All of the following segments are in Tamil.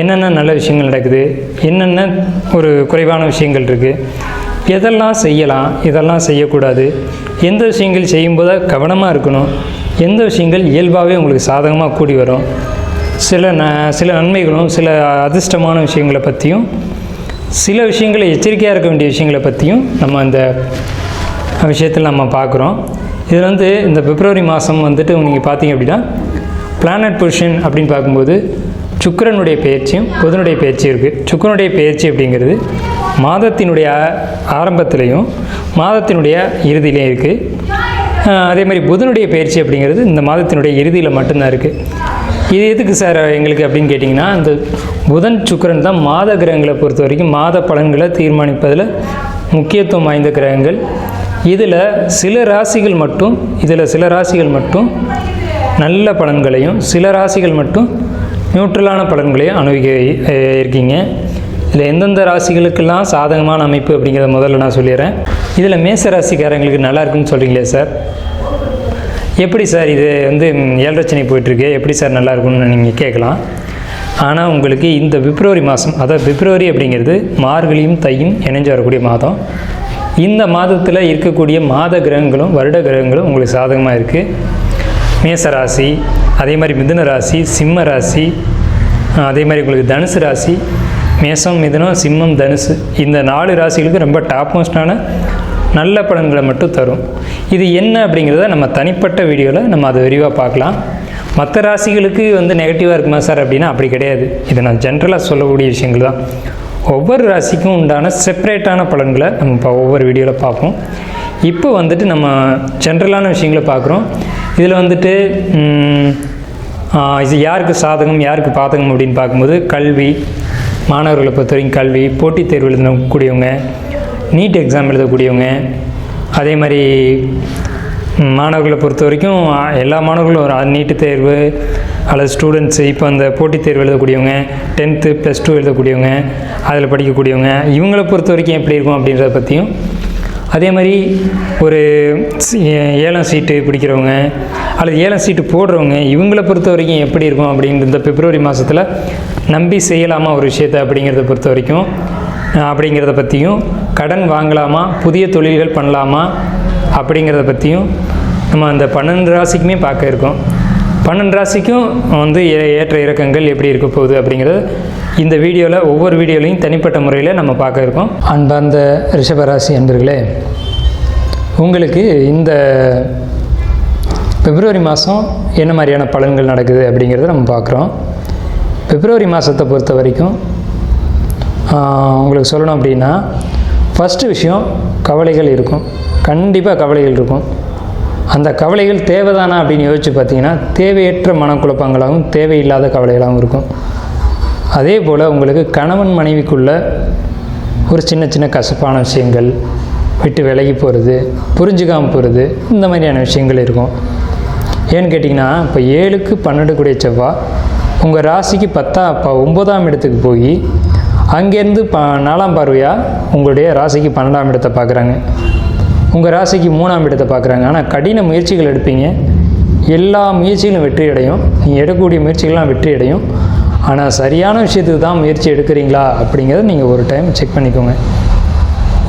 என்னென்ன நல்ல விஷயங்கள் நடக்குது? என்னென்ன ஒரு குறைவான விஷயங்கள் இருக்குது எதெல்லாம் செய்யலாம்? இதெல்லாம் செய்யக்கூடாது. எந்த விஷயங்கள் செய்யும்போது கவனமாக இருக்கணும்? எந்த விஷயங்கள் இயல்பாகவே உங்களுக்கு சாதகமாக கூடி வரும்? சில ந சில நன்மைகளும் சில அதிர்ஷ்டமான விஷயங்களை பற்றியும் சில விஷயங்களை எச்சரிக்கையாக இருக்க வேண்டிய விஷயங்களை பற்றியும் நம்ம அந்த விஷயத்தில் நம்ம பார்க்குறோம். இதில் வந்து இந்த பிப்ரவரி மாதம் வந்துட்டு நீங்கள் பார்த்தீங்க அப்படின்னா பிளானட் பொசிஷன் அப்படின்னு பார்க்கும்போது சுக்கிரனுடைய பயிற்சியும் புதனுடைய பயிற்சியும் இருக்குது சுக்கிரனுடைய பயிற்சி அப்படிங்கிறது மாதத்தினுடைய ஆரம்பத்திலையும் மாதத்தினுடைய இறுதியிலையும் இருக்குது அதே மாதிரி புதனுடைய பயிற்சி அப்படிங்கிறது இந்த மாதத்தினுடைய இறுதியில் மட்டும்தான் இருக்குது இது எதுக்கு சார் எங்களுக்கு அப்படின்னு கேட்டிங்கன்னா இந்த புதன் சுக்கிரன் தான் மாத கிரகங்களை பொறுத்த வரைக்கும் மாத பலன்களை தீர்மானிப்பதில் முக்கியத்துவம் வாய்ந்த கிரகங்கள். இதில் சில ராசிகள் மட்டும் இதில் சில ராசிகள் மட்டும் நல்ல பலன்களையும் சில ராசிகள் மட்டும் நியூட்ரலான பலன்களையும் அனுபவிக்க இருக்கீங்க. இதில் எந்தெந்த ராசிகளுக்கெல்லாம் சாதகமான அமைப்பு அப்படிங்கிறத முதல்ல நான் சொல்லிடுறேன். இதில் மேச ராசிக்காரங்களுக்கு நல்லா இருக்குன்னு சொல்கிறீங்களே சார்? எப்படி சார் இது வந்து ஏழரச்சனை போயிட்டுருக்கு? எப்படி சார் நல்லா இருக்கும்னு நீங்கள் கேட்கலாம். ஆனால் உங்களுக்கு இந்த பிப்ரவரி மாதம் அதாவது பிப்ரவரி அப்படிங்கிறது மார்கழியும் தையும் இணைஞ்சு வரக்கூடிய மாதம். இந்த மாதத்தில் இருக்கக்கூடிய மாத கிரகங்களும் வருட கிரகங்களும் உங்களுக்கு சாதகமாக இருக்குது மேச ராசி அதே மாதிரி மிதுன ராசி சிம்ம ராசி அதே மாதிரி உங்களுக்கு தனுசு ராசி மேசம் மிதுனம் சிம்மம் தனுசு. இந்த நாலு ராசிகளுக்கு ரொம்ப டாப் மோஸ்டான நல்ல பலன்களை மட்டும் தரும். இது என்ன அப்படிங்கிறத நம்ம தனிப்பட்ட வீடியோவில் நம்ம அதை விரிவாக பார்க்கலாம். மற்ற ராசிகளுக்கு வந்து நெகட்டிவாக இருக்குமா சார் அப்படின்னா அப்படி கிடையாது. இதை நான் ஜென்ரலாக சொல்லக்கூடிய விஷயங்கள் தான். ஒவ்வொரு ராசிக்கும் உண்டான செப்பரேட்டான பலன்களை நம்ம இப்போ ஒவ்வொரு வீடியோவில் பார்ப்போம். இப்போ வந்துட்டு நம்ம ஜென்ரலான விஷயங்களை பார்க்குறோம். இதில் வந்துட்டு இது யாருக்கு சாதகம் யாருக்கு பாதகம் அப்படின்னு பார்க்கும்போது கல்வி மாணவர்களை பொறுத்த வரைக்கும் கல்வி போட்டித் தேர்வு எழுதக்கூடியவங்க நீட் எக்ஸாம் எழுதக்கூடியவங்க அதே மாதிரி மாணவர்களை பொறுத்த வரைக்கும் எல்லா மாணவர்களும் ஒரு நீட்டு தேர்வு அல்லது ஸ்டூடெண்ட்ஸு இப்போ அந்த போட்டித் தேர்வு எழுதக்கூடியவங்க டென்த்து ப்ளஸ் டூ எழுதக்கூடியவங்க அதில் படிக்கக்கூடியவங்க இவங்களை பொறுத்த வரைக்கும் எப்படி இருக்கும் அப்படின்றத பற்றியும் அதே மாதிரி ஒரு ஏழாம் ஏலம் சீட்டு பிடிக்கிறவங்க அல்லது ஏலம் சீட்டு போடுறவங்க இவங்களை பொறுத்த வரைக்கும் எப்படி இருக்கும் அப்படின்ற இந்த பிப்ரவரி மாதத்தில் நம்பி செய்யலாமா ஒரு விஷயத்தை அப்படிங்கிறத பொறுத்த வரைக்கும் அப்படிங்கிறத பற்றியும் கடன் வாங்கலாமா புதிய தொழில்கள் பண்ணலாமா அப்படிங்கிறத பற்றியும் நம்ம அந்த பன்னெண்டு ராசிக்குமே பார்க்க இருக்கோம். பன்னெண்டு ராசிக்கும் வந்து ஏ- ஏற்ற இறக்கங்கள் எப்படி இருக்க போகுது அப்படிங்கிறது இந்த வீடியோவில் ஒவ்வொரு வீடியோலையும் தனிப்பட்ட முறையில் நம்ம பார்க்க இருக்கோம். அன்பார்ந்த ரிஷபராசி அன்பர்களே உங்களுக்கு இந்த பிப்ரவரி மாதம் என்ன மாதிரியான பலன்கள் நடக்குது அப்படிங்கிறத நம்ம பார்க்குறோம். பிப்ரவரி மாதத்தை பொறுத்த வரைக்கும் உங்களுக்கு சொல்லணும் அப்படின்னா ஃபஸ்ட்டு விஷயம் கவலைகள் இருக்கும். கண்டிப்பாக கவலைகள் இருக்கும். அந்த கவலைகள் தேவைதானா அப்படின்னு யோசித்து பார்த்தீங்கன்னா தேவையற்ற மனக்குழப்பங்களாகவும் தேவையில்லாத கவலைகளாகவும் இருக்கும். அதே போல் உங்களுக்கு கணவன் மனைவிக்குள்ள ஒரு சின்ன சின்ன கசப்பான விஷயங்கள் விட்டு விலகி போகிறது புரிஞ்சுக்காமல் போகிறது இந்த மாதிரியான விஷயங்கள் இருக்கும். ஏன்னு கேட்டிங்கன்னா இப்போ ஏழுக்கு பன்னெண்டு கூடிய செவ்வாய் உங்கள் ராசிக்கு பத்தா இப்போ இடத்துக்கு போய் அங்கேருந்து ப நாலாம் பார்வையாக உங்களுடைய ராசிக்கு பன்னெண்டாம் இடத்தை பார்க்குறாங்க. உங்கள் ராசிக்கு மூணாம் இடத்தை பார்க்குறாங்க. ஆனால் கடின முயற்சிகள் எடுப்பீங்க. எல்லா முயற்சிகளும் வெற்றி அடையும். நீங்கள் எடுக்கக்கூடிய முயற்சிகள்லாம் வெற்றி அடையும். ஆனால் சரியான விஷயத்துக்கு தான் முயற்சி எடுக்கிறீங்களா? அப்படிங்கிறத நீங்கள் ஒரு டைம் செக் பண்ணிக்கோங்க.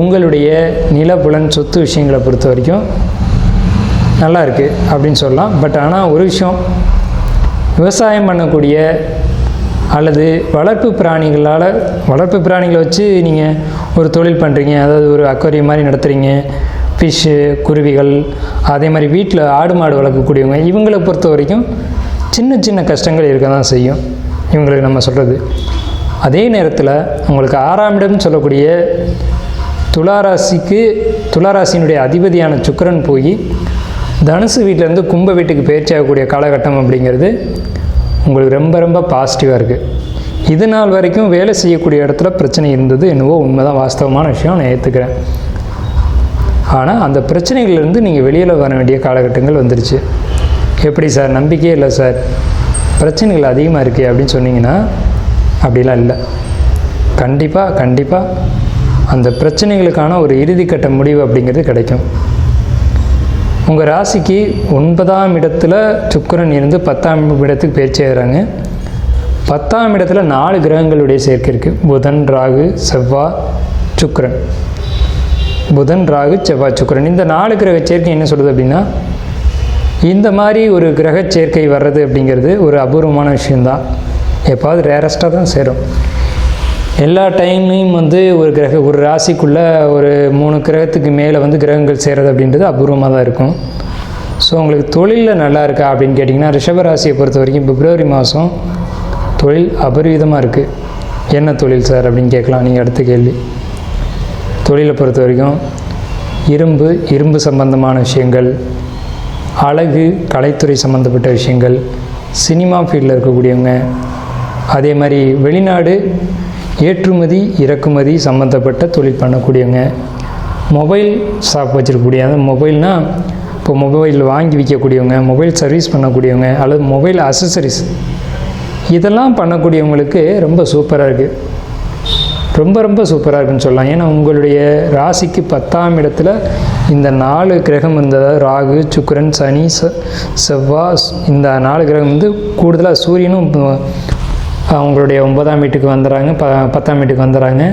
உங்களுடைய நிலப்புலன் சொத்து விஷயங்களை பொறுத்த வரைக்கும் நல்லா இருக்குது அப்படின்னு சொல்லலாம். பட் ஆனால் ஒரு விஷயம் விவசாயம் பண்ணக்கூடிய அல்லது வளர்ப்பு பிராணிகளால் வளர்ப்பு பிராணிகளை வச்சு நீங்கள் ஒரு தொழில் பண்ணுறீங்க அதாவது ஒரு அக்வரியம் மாதிரி நடத்துகிறீங்க ஃபிஷ்ஷு குருவிகள் அதே மாதிரி வீட்டில் ஆடு மாடு வளர்க்கக்கூடியவங்க இவங்களை பொறுத்த வரைக்கும் சின்ன சின்ன கஷ்டங்கள் இருக்க தான் செய்யும். இவங்களுக்கு நம்ம சொல்கிறது அதே நேரத்தில் உங்களுக்கு ஆறாம் இடம்னு சொல்லக்கூடிய துளாராசிக்கு துளாராசியினுடைய அதிபதியான சுக்கிரன் போய் தனுசு வீட்டிலேருந்து கும்ப வீட்டுக்கு பயிற்சி ஆகக்கூடிய காலகட்டம் அப்படிங்கிறது உங்களுக்கு ரொம்ப ரொம்ப பாசிட்டிவாக இருக்குது இது நாள் வரைக்கும் வேலை செய்யக்கூடிய இடத்துல பிரச்சனை இருந்தது என்னவோ உண்மைதான் வாஸ்தவமான விஷயம் நான் ஏற்றுக்கிறேன் ஆனால் அந்த பிரச்சனைகள்லேருந்து நீங்கள் வெளியில் வர வேண்டிய காலகட்டங்கள் வந்துருச்சு. எப்படி சார்? நம்பிக்கையே இல்லை சார். பிரச்சனைகள் அதிகமாக இருக்கே அப்படின்னு சொன்னீங்கன்னா அப்படிலாம் இல்லை. கண்டிப்பாக கண்டிப்பாக அந்த பிரச்சனைகளுக்கான ஒரு இறுதிக்கட்ட முடிவு அப்படிங்கிறது கிடைக்கும். உங்கள் ராசிக்கு ஒன்பதாம் இடத்துல சுக்கிரன் இருந்து பத்தாம் இடத்துக்கு பயிற்சி ஆகிறாங்க பத்தாம் இடத்துல நாலு கிரகங்களுடைய சேர்க்கை இருக்குது புதன் ராகு செவ்வாய் சுக்கரன். புதன் ராகு செவ்வாய் சுக்கிரன். இந்த நாலு கிரக சேர்க்கை என்ன சொல்கிறது அப்படின்னா இந்த மாதிரி ஒரு கிரக சேர்க்கை வர்றது அப்படிங்கிறது ஒரு அபூர்வமான விஷயந்தான் எப்பாவது ரேரஸ்ட்டாக தான் சேரும். எல்லா டைம்லையும் வந்து ஒரு கிரக ஒரு ராசிக்குள்ளே ஒரு மூணு கிரகத்துக்கு மேலே வந்து கிரகங்கள் சேர்றது அப்படின்றது அபூர்வமாக தான் இருக்கும். ஸோ உங்களுக்கு தொழிலில் நல்லா இருக்கா அப்படின்னு கேட்டிங்கன்னா ரிஷபராசியை பொறுத்த வரைக்கும் பிப்ரவரி மாதம் தொழில் அபரிவிதமாக இருக்குது என்ன தொழில் சார் அப்படின்னு கேட்கலாம் நீங்கள் அடுத்த கேள்வி. தொழிலை பொறுத்த வரைக்கும் இரும்பு இரும்பு சம்பந்தமான விஷயங்கள் அழகு கலைத்துறை சம்மந்தப்பட்ட விஷயங்கள் சினிமா ஃபீல்டில் இருக்கக்கூடியவங்க அதே மாதிரி வெளிநாடு ஏற்றுமதி இறக்குமதி சம்மந்தப்பட்ட தொழில் பண்ணக்கூடியவங்க. மொபைல் ஷாப் வச்சுருக்கக்கூடிய அந்த மொபைல்னால் இப்போ மொபைல் வாங்கி விற்கக்கூடியவங்க மொபைல் சர்வீஸ் பண்ணக்கூடியவங்க அல்லது மொபைல் அசசரிஸ் இதெல்லாம் பண்ணக்கூடியவங்களுக்கு ரொம்ப சூப்பராக இருக்குது ரொம்ப ரொம்ப சூப்பராக இருக்குன்னு சொல்லலாம். ஏன்னா உங்களுடைய ராசிக்கு பத்தாம் இடத்துல இந்த நாலு கிரகம் இந்த ராகு சுக்கரன் சனி செ செவ்வாய் இந்த நாலு கிரகம் வந்து கூடுதலாக சூரியனும் அவங்களுடைய ஒன்பதாம் வீட்டுக்கு வந்துடுறாங்க ப பத்தாம் வீட்டுக்கு வந்துடுறாங்க.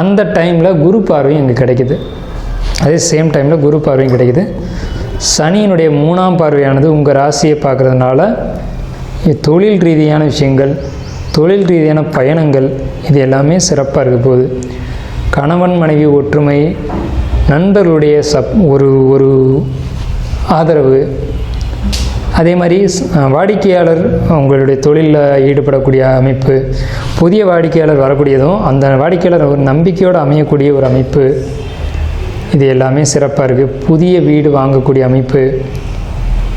அந்த டைமில் குரு பார்வையும் இங்கே கிடைக்குது. அதே சேம் டைமில் குரு பார்வையும் கிடைக்குது. சனியினுடைய மூணாம் பார்வையானது உங்கள் ராசியை பார்க்குறதுனால தொழில் ரீதியான விஷயங்கள் தொழில் ரீதியான பயணங்கள் இது எல்லாமே சிறப்பாக இருக்க போகுது. கணவன் மனைவி ஒற்றுமை நண்பர்களுடைய சப் ஒரு ஒரு ஆதரவு அதே மாதிரி வாடிக்கையாளர் உங்களுடைய தொழிலில் ஈடுபடக்கூடிய அமைப்பு புதிய வாடிக்கையாளர் வரக்கூடியதும் அந்த வாடிக்கையாளர் ஒரு நம்பிக்கையோடு அமையக்கூடிய ஒரு அமைப்பு இது எல்லாமே சிறப்பாக இருக்குது புதிய வீடு வாங்கக்கூடிய அமைப்பு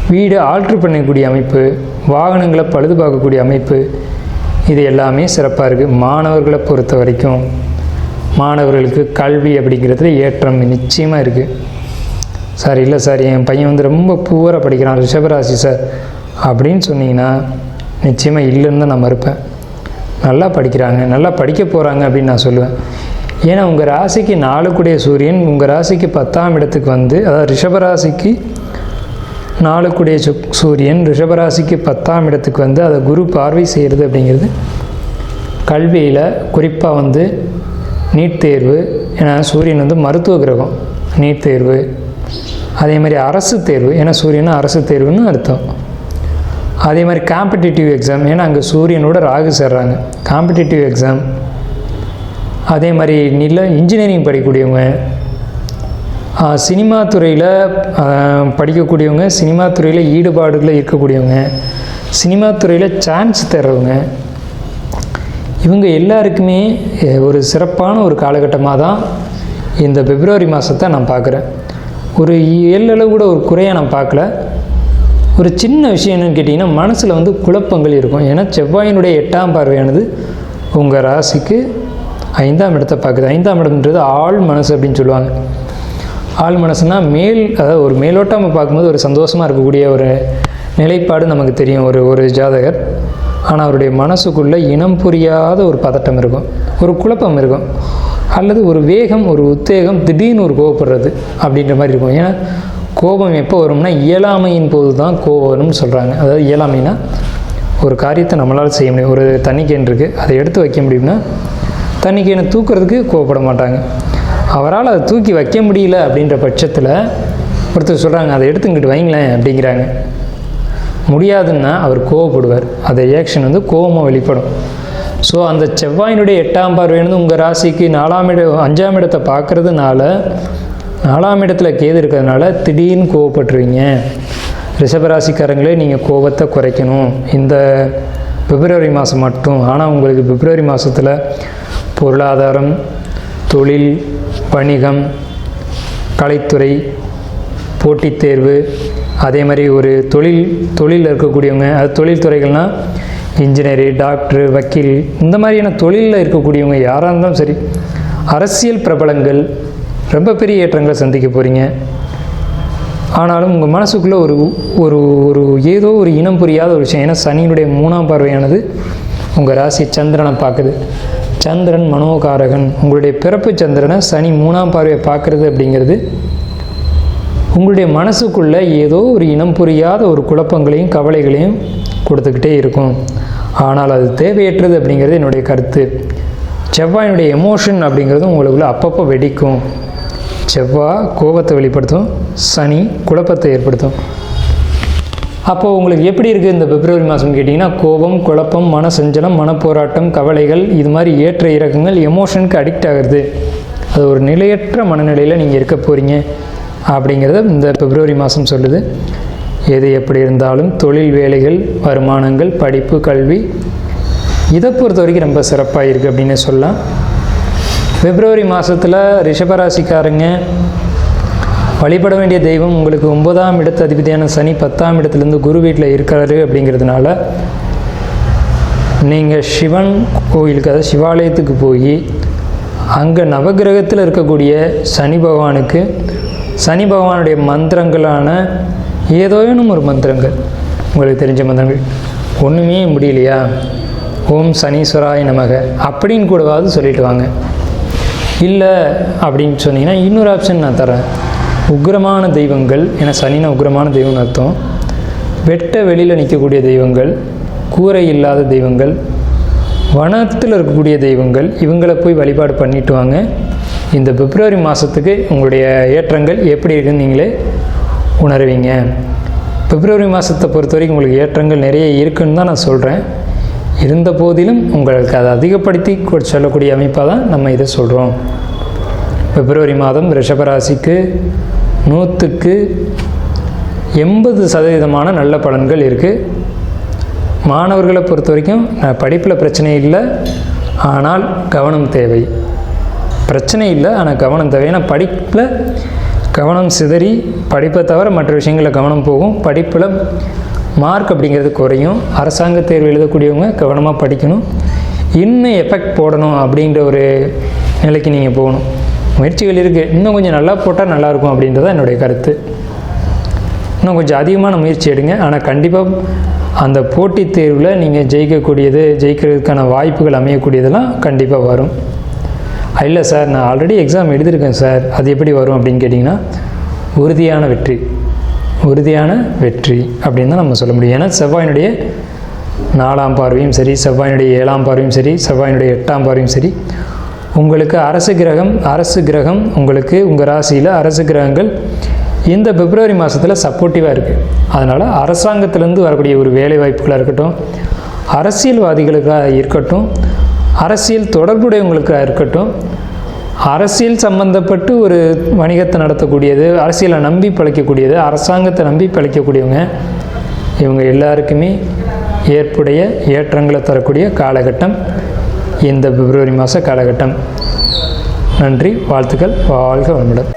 வீடு ஆல்ட்ரு பண்ணக்கூடிய அமைப்பு வாகனங்களை பழுது பார்க்கக்கூடிய அமைப்பு இது எல்லாமே சிறப்பாக இருக்குது மாணவர்களை பொறுத்த வரைக்கும் மாணவர்களுக்கு கல்வி அப்படிங்கிறதுல ஏற்றம் நிச்சயமாக இருக்குது சார் இல்லை சார் என் பையன் வந்து ரொம்ப பூவராக படிக்கிறான் ரிஷபராசி சார். அப்படின்னு சொன்னீங்கன்னா நிச்சயமாக இல்லைன்னு தான் நான் மறுப்பேன். நல்லா படிக்கிறாங்க நல்லா படிக்க போகிறாங்க அப்படின்னு நான் சொல்லுவேன். ஏன்னா உங்கள் ராசிக்கு நாலுக்குடைய சூரியன் உங்கள் ராசிக்கு பத்தாம் இடத்துக்கு வந்து அதாவது ரிஷபராசிக்கு நாலுக்குடைய சு சூரியன் ரிஷபராசிக்கு பத்தாம் இடத்துக்கு வந்து அதை குரு பார்வை செய்கிறது அப்படிங்கிறது கல்வியில் குறிப்பாக வந்து நீட் தேர்வு. ஏன்னா சூரியன் வந்து மருத்துவ கிரகம் நீட் தேர்வு. அதே மாதிரி அரசு தேர்வு ஏன்னா சூரியன் அரசு தேர்வுன்னு அர்த்தம். அதே மாதிரி காம்படிட்டிவ் எக்ஸாம் ஏன்னா அங்கே சூரியனோட ராகு சேர்றாங்க. காம்படிட்டிவ் எக்ஸாம் அதே மாதிரி நில இன்ஜினியரிங் படிக்கக்கூடியவங்க சினிமா துறையில் படிக்கக்கூடியவங்க சினிமா துறையில் ஈடுபாடுகளில் இருக்கக்கூடியவங்க சினிமா துறையில் சான்ஸ் தர்றவங்க இவங்க எல்லாருக்குமே ஒரு சிறப்பான ஒரு காலகட்டமாக தான் இந்த பிப்ரவரி மாதத்தை நான் பார்க்குறேன். ஒரு எல்லளவு கூட ஒரு குறையாக நான் பார்க்கல. ஒரு சின்ன விஷயம் என்னன்னு கேட்டிங்கன்னா மனசில் வந்து குழப்பங்கள் இருக்கும். ஏன்னா செவ்வாயினுடைய எட்டாம் பார்வையானது உங்கள் ராசிக்கு ஐந்தாம் இடத்தை பார்க்குது. ஐந்தாம் இடம்ன்றது ஆள் மனசு அப்படின்னு சொல்லுவாங்க. ஆள் மனசுனால் மேல் அதாவது ஒரு மேலோட்டமாக பார்க்கும்போது ஒரு சந்தோஷமாக இருக்கக்கூடிய ஒரு நிலைப்பாடு நமக்கு தெரியும். ஒரு ஒரு ஜாதகர். ஆனால் அவருடைய மனசுக்குள்ளே இனம் புரியாத ஒரு பதட்டம் இருக்கும். ஒரு குழப்பம் இருக்கும். அல்லது ஒரு வேகம் ஒரு உத்தேகம் திடீர்னு ஒரு கோவப்படுறது அப்படின்ற மாதிரி இருக்கும். ஏன்னா கோபம் எப்போ வரும்னா இயலாமையின் போது தான் கோபம் வரும்னு சொல்கிறாங்க அதாவது இயலாமைனா ஒரு காரியத்தை நம்மளால் செய்ய முடியும். ஒரு தண்ணிக்கேன் இருக்குது அதை எடுத்து வைக்க முடியும்னா தண்ணிக்கேனை தூக்குறதுக்கு கோவப்பட மாட்டாங்க. அவரால் அதை தூக்கி வைக்க முடியல அப்படின்ற பட்சத்தில் ஒருத்தர் சொல்கிறாங்க அதை எடுத்து இங்கிட்டு வைங்களேன் அப்படிங்கிறாங்க. முடியாதுன்னா அவர் கோவப்படுவார். அந்த ரியாக்ஷன் வந்து கோபமாக வெளிப்படும். ஸோ அந்த செவ்வாயினுடைய எட்டாம் பார்வையானது உங்கள் ராசிக்கு நாலாம் இட அஞ்சாம் இடத்தை பார்க்கறதுனால நாலாம் இடத்துல கேது இருக்கிறதுனால திடீர்னு கோவப்பட்டுருவீங்க. ரிஷபராசிக்காரங்களே நீங்கள் கோபத்தை குறைக்கணும். இந்த பிப்ரவரி மாதம் மட்டும். ஆனால் உங்களுக்கு பிப்ரவரி மாதத்தில் பொருளாதாரம் தொழில் வணிகம் கலைத்துறை போட்டித் தேர்வு அதே மாதிரி ஒரு தொழில் தொழிலில் இருக்கக்கூடியவங்க அது தொழில் துறைகள்னால் இன்ஜினியரு டாக்டரு வக்கீல் இந்த மாதிரியான தொழிலில் இருக்கக்கூடியவங்க யாராக இருந்தாலும் சரி அரசியல் பிரபலங்கள் ரொம்ப பெரிய ஏற்றங்களை சந்திக்க போகிறீங்க ஆனாலும் உங்கள் மனசுக்குள்ளே ஒரு ஒரு ஒரு ஏதோ ஒரு இனம் புரியாத ஒரு விஷயம் ஏன்னா சனியினுடைய மூணாம் பார்வையானது உங்கள் ராசி சந்திரனை பார்க்குது. சந்திரன் மனோகாரகன் உங்களுடைய பிறப்பு சந்திரனை சனி மூணாம் பார்வையை பார்க்குறது அப்படிங்கிறது உங்களுடைய மனசுக்குள்ளே ஏதோ ஒரு இனம் புரியாத ஒரு குழப்பங்களையும் கவலைகளையும் கொடுத்துக்கிட்டே இருக்கும். ஆனால் அது தேவையற்றது அப்படிங்கிறது என்னுடைய கருத்து. செவ்வாயினுடைய எமோஷன் அப்படிங்கிறது உங்களுக்குள்ள அப்பப்போ வெடிக்கும். செவ்வாய் கோபத்தை வெளிப்படுத்தும் சனி குழப்பத்தை ஏற்படுத்தும். அப்போது உங்களுக்கு எப்படி இருக்குது இந்த பிப்ரவரி மாதம் கேட்டிங்கன்னா கோபம் குழப்பம் மன சஞ்சலம் மனப்போராட்டம் கவலைகள் இது மாதிரி ஏற்ற இறக்கங்கள் எமோஷனுக்கு அடிக்ட் ஆகிறது. அது ஒரு நிலையற்ற மனநிலையில் நீங்கள் இருக்க போகிறீங்க அப்படிங்கிறத இந்த பிப்ரவரி மாதம் சொல்லுது. எது எப்படி இருந்தாலும் தொழில் வேலைகள் வருமானங்கள் படிப்பு கல்வி இதை பொறுத்த வரைக்கும் ரொம்ப சிறப்பாக இருக்குது அப்படின்னு சொல்லலாம். பிப்ரவரி மாதத்தில் ரிஷபராசிக்காரங்க வழிபட வேண்டிய தெய்வம் உங்களுக்கு ஒன்பதாம் இடத்து அதிபதியான சனி பத்தாம் இடத்துலேருந்து குரு வீட்டில் இருக்கிறாரு அப்படிங்கிறதுனால நீங்கள் சிவன் கோயிலுக்கு அதாவது சிவாலயத்துக்கு போய் அங்கே நவகிரகத்தில் இருக்கக்கூடிய சனி பகவானுக்கு சனி பகவானுடைய மந்திரங்களான ஏதோனும் ஒரு மந்திரங்கள். உங்களுக்கு தெரிஞ்ச மந்திரங்கள். ஒன்றுமே முடியலையா? ஓம் சனீஸ்வராய நமக. அப்படின்னு கூடவாவது சொல்லிட்டு வாங்க. இல்லை அப்படின்னு சொன்னீங்கன்னா இன்னொரு ஆப்ஷன் நான் தரேன் உக்ரமான தெய்வங்கள் ஏன்னா சனினா உக்ரமான தெய்வம்னு அர்த்தம். வெட்ட வெளியில் நிற்கக்கூடிய தெய்வங்கள் கூரை இல்லாத தெய்வங்கள் வனத்தில் இருக்கக்கூடிய தெய்வங்கள் இவங்களை போய் வழிபாடு பண்ணிட்டு வாங்க. இந்த பிப்ரவரி மாதத்துக்கு உங்களுடைய ஏற்றங்கள் எப்படி இருக்குன்னு நீங்களே உணர்வீங்க. பிப்ரவரி மாதத்தை பொறுத்த வரைக்கும் உங்களுக்கு ஏற்றங்கள் நிறைய இருக்குன்னு தான் நான் சொல்கிறேன் இருந்த போதிலும் உங்களுக்கு அதை அதிகப்படுத்தி சொல்லக்கூடிய அமைப்பாக தான் நம்ம இதை சொல்கிறோம் பிப்ரவரி மாதம் ரிஷபராசிக்கு நூற்றுக்கு எண்பது சதவீதமான நல்ல பலன்கள் இருக்குது மாணவர்களை பொறுத்த வரைக்கும் படிப்பில் பிரச்சனை இல்லை. ஆனால் கவனம் தேவை. பிரச்சனை இல்லை ஆனால் கவனம் தேவை. ஏன்னா படிப்பில் கவனம் சிதறி படிப்பை தவிர மற்ற விஷயங்களில் கவனம் போகும். படிப்பில் மார்க் அப்படிங்கிறது குறையும். அரசாங்க தேர்வு எழுதக்கூடியவங்க கவனமாக படிக்கணும். இன்னும் எஃபெக்ட் போடணும் அப்படின்ற ஒரு நிலைக்கு நீங்கள் போகணும். முயற்சிகள் இருக்குது இன்னும் கொஞ்சம் நல்லா போட்டால் நல்லாயிருக்கும் அப்படின்றது தான் என்னுடைய கருத்து. இன்னும் கொஞ்சம் அதிகமான முயற்சி எடுங்க. ஆனால் கண்டிப்பாக அந்த போட்டித் தேர்வில் நீங்கள் ஜெயிக்கக்கூடியது ஜெயிக்கிறதுக்கான வாய்ப்புகள் அமையக்கூடியதெல்லாம் கண்டிப்பாக வரும். இல்லை சார் நான் ஆல்ரெடி எக்ஸாம் எழுதியிருக்கேன் சார். அது எப்படி வரும் அப்படின்னு கேட்டிங்கன்னா உறுதியான வெற்றி. உறுதியான வெற்றி அப்படின்னு தான் நம்ம சொல்ல முடியும். ஏன்னா செவ்வாயினுடைய நாலாம் பார்வையும் சரி செவ்வாயினுடைய ஏழாம் பார்வையும் சரி செவ்வாயினுடைய எட்டாம் பார்வையும் சரி உங்களுக்கு அரசு கிரகம் அரசு கிரகம் உங்களுக்கு உங்கள் ராசியில் அரசு கிரகங்கள் இந்த பிப்ரவரி மாதத்தில் சப்போர்ட்டிவாக இருக்குது அதனால் அரசாங்கத்திலேருந்து வரக்கூடிய ஒரு வேலை வாய்ப்புகளாக இருக்கட்டும் அரசியல்வாதிகளுக்காக இருக்கட்டும் அரசியல் தொடர்புடையவங்களுக்காக இருக்கட்டும் அரசியல் சம்பந்தப்பட்டு ஒரு வணிகத்தை நடத்தக்கூடியது அரசியலை நம்பி பழைக்கக்கூடியது அரசாங்கத்தை நம்பி பழைக்கக்கூடியவங்க இவங்க எல்லாருக்குமே ஏற்புடைய ஏற்றங்களை தரக்கூடிய காலகட்டம் இந்த பிப்ரவரி மாத காலகட்டம். நன்றி வாழ்த்துக்கள் வாழ்க வளமுடன்.